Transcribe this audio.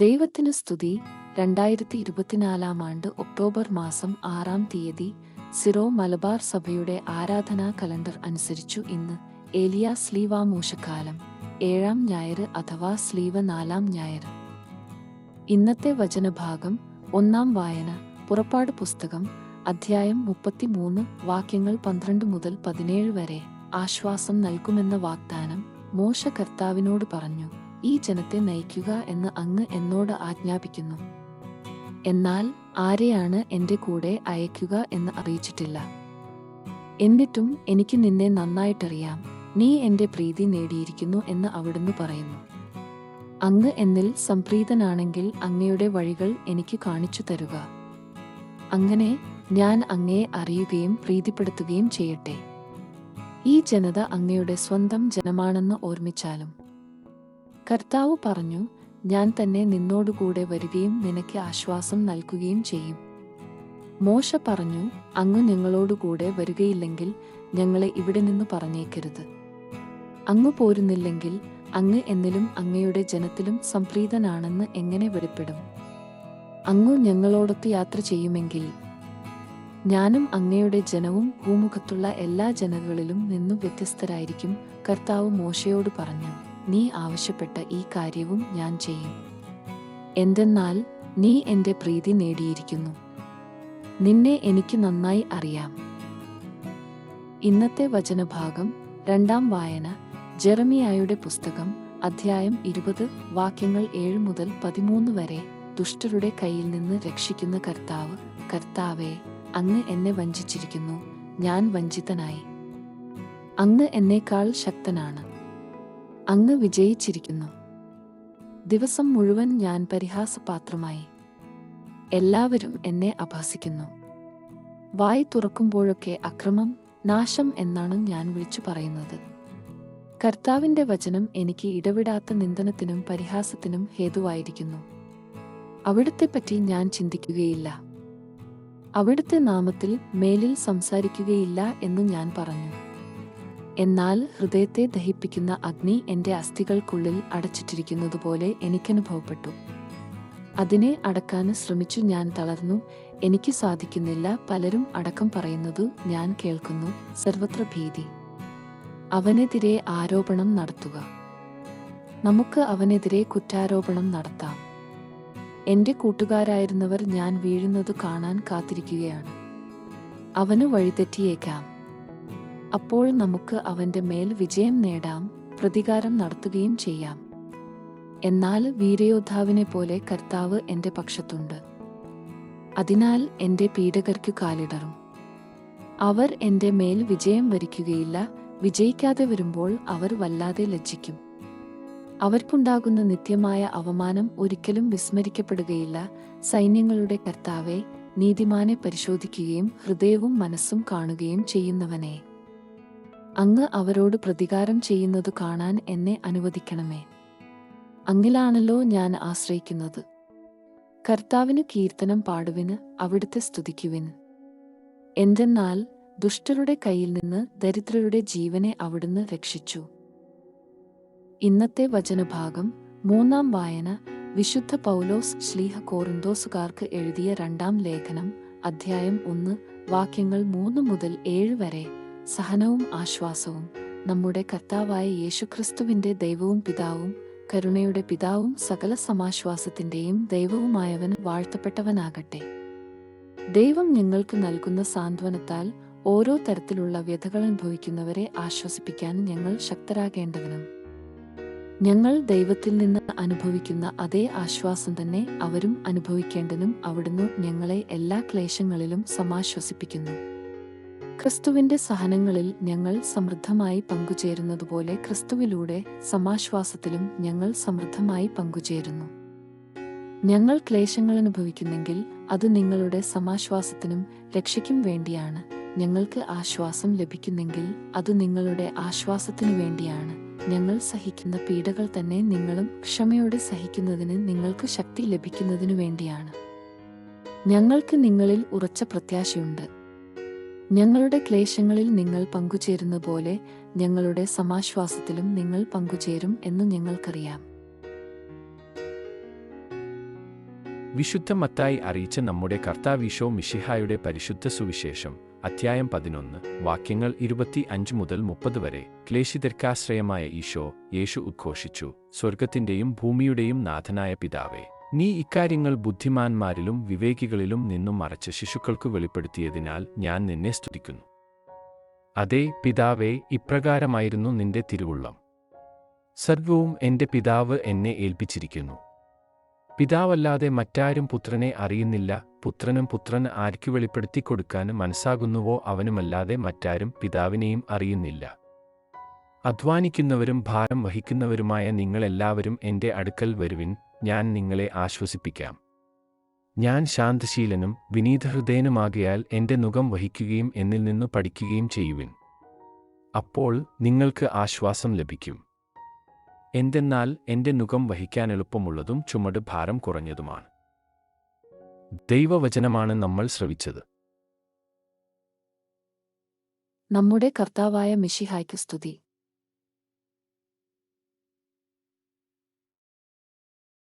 ദൈവത്തിന് സ്തുതി. രണ്ടായിരത്തി ഇരുപത്തിനാലാം ആണ്ട് ഒക്ടോബർ മാസം ആറാം തീയതി സിറോ മലബാർ സഭയുടെ ആരാധനാ കലണ്ടർ അനുസരിച്ചു ഇന്ന് ഏലിയ സ്ലീവാമൂഷക്കാലം ഏഴാം ഞായർ അഥവാ സ്ലീവ നാലാം ഞായർ. ഇന്നത്തെ വചനഭാഗം ഒന്നാം വായന പുറപ്പാട് പുസ്തകം അധ്യായം മുപ്പത്തിമൂന്ന് വാക്യങ്ങൾ പന്ത്രണ്ട് മുതൽ പതിനേഴ് വരെ ആശ്വാസം നൽകുമെന്ന വാഗ്ദാനം മോശ കർത്താവിനോട് പറഞ്ഞു. ഈ ജനത്തെ നയിക്കുക എന്ന് അങ്ങ് എന്നോട് ആജ്ഞാപിക്കുന്നു. എന്നാൽ ആരെയാണ് എന്റെ കൂടെ അയക്കുക എന്ന് അറിയിച്ചിട്ടില്ല. എന്നിട്ടും എനിക്ക് നിന്നെ നന്നായിട്ടറിയാം. നീ എന്റെ പ്രീതി നേടിയിരിക്കുന്നു എന്ന് അവിടുന്ന് പറയുന്നു. അങ്ങ് എന്നിൽ സംപ്രീതനാണെങ്കിൽ അങ്ങയുടെ വഴികൾ എനിക്ക് കാണിച്ചു തരുക. അങ്ങനെ ഞാൻ അങ്ങയെ അറിയുകയും പ്രീതിപ്പെടുത്തുകയും ചെയ്യട്ടെ. ഈ ജനത അങ്ങയുടെ സ്വന്തം ജനമാണെന്ന് ഓർമ്മിച്ചാലും കർത്താവ് പറഞ്ഞു ഞാൻ തന്നെ നിന്നോടുകൂടെ വരികയും നിനക്ക് ആശ്വാസം നൽകുകയും ചെയ്യും. മോശ പറഞ്ഞു അങ്ങ് ഞങ്ങളോടുകൂടെ വരികയില്ലെങ്കിൽ ഞങ്ങളെ ഇവിടെ നിന്ന് പറഞ്ഞേക്കരുത്. അങ്ങ് പോരുന്നില്ലെങ്കിൽ അങ്ങ് എന്നിലും അങ്ങയുടെ ജനത്തിലും സംപ്രീതനാണെന്ന് എങ്ങനെ വെളിപ്പെടും? അങ്ങ് ഞങ്ങളോടൊത്ത് യാത്ര ചെയ്യുമെങ്കിൽ ഞാനും അങ്ങയുടെ ജനവും ഭൂമുഖത്തുള്ള എല്ലാ ജനതകളിലും നിന്നും വ്യത്യസ്തരായിരിക്കും കർത്താവ് മോശയോട് പറഞ്ഞു. നീ ആവശ്യപ്പെട്ട ഈ കാര്യവും ഞാൻ ചെയ്യും. എന്തെന്നാൽ നീ എന്റെ പ്രീതി നേടിയിരിക്കുന്നു. നിന്നെ എനിക്ക് നന്നായി അറിയാം. ഇന്നത്തെ വചനഭാഗം രണ്ടാം വായന ജെറമിയായുടെ പുസ്തകം അധ്യായം ഇരുപത് വാക്യങ്ങൾ ഏഴ് മുതൽ പതിമൂന്ന് വരെ ദുഷ്ടരുടെ കയ്യിൽ നിന്ന് രക്ഷിക്കുന്ന കർത്താവ് കർത്താവെ അങ്ങ് എന്നെ വഞ്ചിച്ചിരിക്കുന്നു. ഞാൻ വഞ്ചിതനായി. അങ്ങ് എന്നേക്കാൾ ശക്തനാണ്. അങ്ങ് വിജയിച്ചിരിക്കുന്നു. ദിവസം മുഴുവൻ ഞാൻ പരിഹാസപാത്രമായി. എല്ലാവരും എന്നെ അപഹസിക്കുന്നു വായി തുറക്കുമ്പോഴൊക്കെ അക്രമം നാശം എന്നാണ് ഞാൻ വിളിച്ചു പറയുന്നത്. കർത്താവിന്റെ വചനം എനിക്ക് ഇടവിടാത്ത നിന്ദനത്തിനും പരിഹാസത്തിനും ഹേതുവായിരിക്കുന്നു. അവിടത്തെപ്പറ്റി ഞാൻ ചിന്തിക്കുകയില്ല. അവിടുത്തെ നാമത്തിൽ മേലിൽ സംസാരിക്കുകയില്ല എന്ന് ഞാൻ പറഞ്ഞു. എന്നാൽ ഹൃദയത്തെ ദഹിപ്പിക്കുന്ന അഗ്നി എന്റെ അസ്ഥികൾക്കുള്ളിൽ അടച്ചിട്ടിരിക്കുന്നതുപോലെ എനിക്കനുഭവപ്പെട്ടു. അതിനെ അടക്കാൻ ശ്രമിച്ചു ഞാൻ തളർന്നു. എനിക്ക് സാധിക്കുന്നില്ല. പലരും അടക്കം പറയുന്നതു ഞാൻ കേൾക്കുന്നു. സർവത്ര ഭീതി. അവനെതിരെ ആരോപണം നടത്തുക. നമുക്ക് അവനെതിരെ കുറ്റാരോപണം നടത്താം. എന്റെ കൂട്ടുകാരായിരുന്നവർ ഞാൻ വീഴുന്നത് കാണാൻ കാത്തിരിക്കുകയാണ്. അവന് വഴിതെറ്റിയേക്കാം. അപ്പോൾ നമുക്ക് അവന്റെ മേൽ വിജയം നേടാം പ്രതികാരം നടത്തുകയും ചെയ്യാം. എന്നാൽ വീരയോദ്ധാവിനെ പോലെ കർത്താവ് എന്റെ പക്ഷത്തുണ്ട്. അതിനാൽ എന്റെ പീഡകർക്ക് കാലിടറും. അവർ എന്റെ മേൽ വിജയം വരിക്കുകയില്ല വിജയിക്കാതെ വരുമ്പോൾ അവർ വല്ലാതെ ലജ്ജിക്കും. അവർക്കുണ്ടാകുന്ന നിത്യമായ അവമാനം ഒരിക്കലും വിസ്മരിക്കപ്പെടുകയില്ല. സൈന്യങ്ങളുടെ കർത്താവെ നീതിമാനെ പരിശോധിക്കുകയും ഹൃദയവും മനസ്സും കാണുകയും ചെയ്യുന്നവനെ. അങ്ങ് അവരോട് പ്രതികാരം ചെയ്യുന്നത് കാണാൻ എന്നെ അനുവദിക്കണമേ. അങ്ങിലാണല്ലോ ഞാൻ ആശ്രയിക്കുന്നത്. കർത്താവിന് കീർത്തനം പാടുവിന് അവിടുത്തെ സ്തുതിക്കുവിൻ. എന്തെന്നാൽ ദുഷ്ടരുടെ കയ്യിൽ നിന്ന് ദരിദ്രരുടെ ജീവനെ അവിടുന്ന് രക്ഷിച്ചു. ഇന്നത്തെ വചനഭാഗം മൂന്നാം വായന വിശുദ്ധ പൗലോസ് ശ്ലീഹ കോറിന്തോസുകാർക്ക് എഴുതിയ രണ്ടാം ലേഖനം അധ്യായം ഒന്ന് വാക്യങ്ങൾ മൂന്ന് മുതൽ ഏഴ് വരെ സഹനവും ആശ്വാസവും നമ്മുടെ കർത്താവായ യേശുക്രിസ്തുവിന്റെ ദൈവവും പിതാവും കരുണയുടെ പിതാവും സകല സമാശ്വാസത്തിന്റെയും ദൈവവുമായവൻ വാഴ്ത്തപ്പെട്ടവനാകട്ടെ. ദൈവം നിങ്ങൾക്ക് നൽകുന്ന സാന്ത്വനത്താൽ ഓരോ തരത്തിലുള്ള വ്യഥകൾ അനുഭവിക്കുന്നവരെ ആശ്വസിപ്പിക്കാൻ ഞങ്ങൾ ശക്തരാകേണ്ടവനും. ഞങ്ങൾ ദൈവത്തിൽ നിന്ന് അനുഭവിക്കുന്ന അതേ ആശ്വാസം തന്നെ അവരും അനുഭവിക്കേണ്ടതിനും അവിടുന്ന് ഞങ്ങളെ എല്ലാ ക്ലേശങ്ങളിലും സമാശ്വസിപ്പിക്കുന്നു. ക്രിസ്തുവിന്റെ സഹനങ്ങളിൽ ഞങ്ങൾ സമൃദ്ധമായി പങ്കുചേരുന്നതുപോലെ ക്രിസ്തുവിലൂടെ സമാശ്വാസത്തിലും ഞങ്ങൾ സമൃദ്ധമായി പങ്കുചേരുന്നു. ഞങ്ങൾ ക്ലേശങ്ങൾ അനുഭവിക്കുന്നെങ്കിൽ അത് നിങ്ങളുടെ സമാശ്വാസത്തിനും രക്ഷയ്ക്കും വേണ്ടിയാണ്. ഞങ്ങൾക്ക് ആശ്വാസം ലഭിക്കുന്നെങ്കിൽ അത് നിങ്ങളുടെ ആശ്വാസത്തിനു വേണ്ടിയാണ്. ഞങ്ങൾ സഹിക്കുന്ന പീഡകൾ തന്നെ നിങ്ങളും ക്ഷമയോടെ സഹിക്കുന്നതിന് നിങ്ങൾക്ക് ശക്തി ലഭിക്കുന്നതിനു വേണ്ടിയാണ്. ഞങ്ങൾക്ക് നിങ്ങളിൽ ഉറച്ച പ്രത്യാശയുണ്ട്. ഞങ്ങളുടെ ക്ലേശങ്ങളിൽ നിങ്ങൾ പങ്കുചേരുന്ന പോലെ ഞങ്ങളുടെ സമാശ്വാസത്തിലും നിങ്ങൾ പങ്കുചേരും എന്ന് ഞങ്ങൾക്കറിയാം. വിശുദ്ധ മത്തായി അറിയിച്ച നമ്മുടെ കർത്താവീശോ മിഷിഹായുടെ പരിശുദ്ധ സുവിശേഷം അധ്യായം പതിനൊന്ന് വാക്യങ്ങൾ ഇരുപത്തി അഞ്ച് മുതൽ മുപ്പത് വരെ ക്ലേശിതർക്കാശ്രയമായ ഈശോ യേശു ഉദ്ഘോഷിച്ചു. സ്വർഗത്തിന്റെയും ഭൂമിയുടെയും നാഥനായ പിതാവേ നീ ഇക്കാര്യങ്ങൾ ബുദ്ധിമാന്മാരിലും വിവേകികളിലും നിന്നും മറച്ച് ശിശുക്കൾക്ക് വെളിപ്പെടുത്തിയതിനാൽ ഞാൻ നിന്നെ സ്തുതിക്കുന്നു. അതേ പിതാവേ ഇപ്രകാരമായിരുന്നു നിന്റെ തിരുവുള്ളം. സർവവും എന്റെ പിതാവ് എന്നെ ഏൽപ്പിച്ചിരിക്കുന്നു. പിതാവല്ലാതെ മറ്റാരും പുത്രനെ അറിയുന്നില്ല പുത്രനും പുത്രൻ ആർക്കു വെളിപ്പെടുത്തി കൊടുക്കാൻ മനസ്സാകുന്നുവോ അവനുമല്ലാതെ മറ്റാരും പിതാവിനെയും അറിയുന്നില്ല. അധ്വാനിക്കുന്നവരും ഭാരം വഹിക്കുന്നവരുമായ നിങ്ങളെല്ലാവരും എന്റെ അടുക്കൽ വരുവിൻ ഞാൻ നിങ്ങളെ ആശ്വസിപ്പിക്കാം. ഞാൻ ശാന്തശീലനും വിനീതഹൃദയനുമാകയാൽ എന്റെ മുഖം വഹിക്കുകയും എന്നിൽ നിന്നു പഠിക്കുകയും ചെയ്യുവിൻ. അപ്പോൾ നിങ്ങൾക്ക് ആശ്വാസം ലഭിക്കും. എന്തെന്നാൽ എന്റെ മുഖം വഹിക്കാൻ എളുപ്പമുള്ളതും ചുമട് ഭാരം കുറഞ്ഞതുമാണ്. ദൈവവചനമാണ് നമ്മൾ ശ്രവിച്ചത്. നമ്മുടെ കർത്താവായ മിഷിഹായ്ക്ക് സ്തുതി.